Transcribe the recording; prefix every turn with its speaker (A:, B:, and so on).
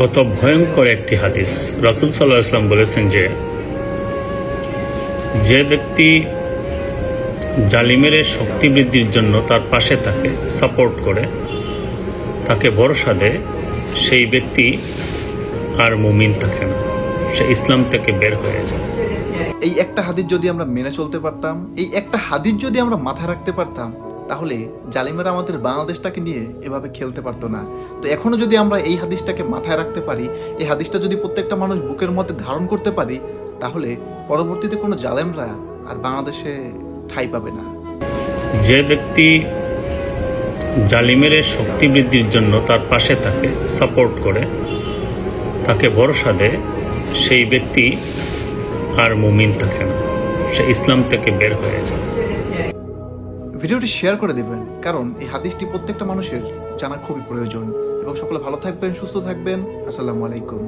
A: কত ভয়ঙ্কর একটি হাদিস। রাসুল সাল্লাহ ইসলাম বলেছেন যে যে ব্যক্তি জালিমের শক্তি বৃদ্ধির জন্য তার পাশে তাকে সাপোর্ট করে, তাকে ভরসা দেয়, সেই ব্যক্তি আর মুমিন থাকে না। সে ইসলাম থেকে বের হয়ে যায়।
B: এই একটা হাদিস যদি আমরা মেনে চলতে পারতাম, এই একটা হাদিস যদি আমরা মাথায় রাখতে পারতাম তাহলে জালিমেরা আমাদের বাংলাদেশটাকে নিয়ে এভাবে খেলতে পারতো না। তো এখনও যদি আমরা এই হাদিসটাকে মাথায় রাখতে পারি, এই হাদিসটা যদি প্রত্যেকটা মানুষ বুকের মধ্যে ধারণ করতে পারি, তাহলে পরবর্তীতে কোনো জালেমরা আর বাংলাদেশে ঠাঁই পাবে না।
A: যে ব্যক্তি জালিমের শক্তি বৃদ্ধির জন্য তার পাশে তাকে সাপোর্ট করে, তাকে ভরসা দেয়, সেই ব্যক্তি আর মুমিন থাকে না। সে ইসলাম থেকে বের হয়ে যায়।
B: ভিডিওটি শেয়ার করে দেবেন, কারণ এই হাদিসটি প্রত্যেকটা মানুষের জানা খুবই প্রয়োজন। এবং সকলে ভালো থাকবেন, সুস্থ থাকবেন। আসসালামু আলাইকুম।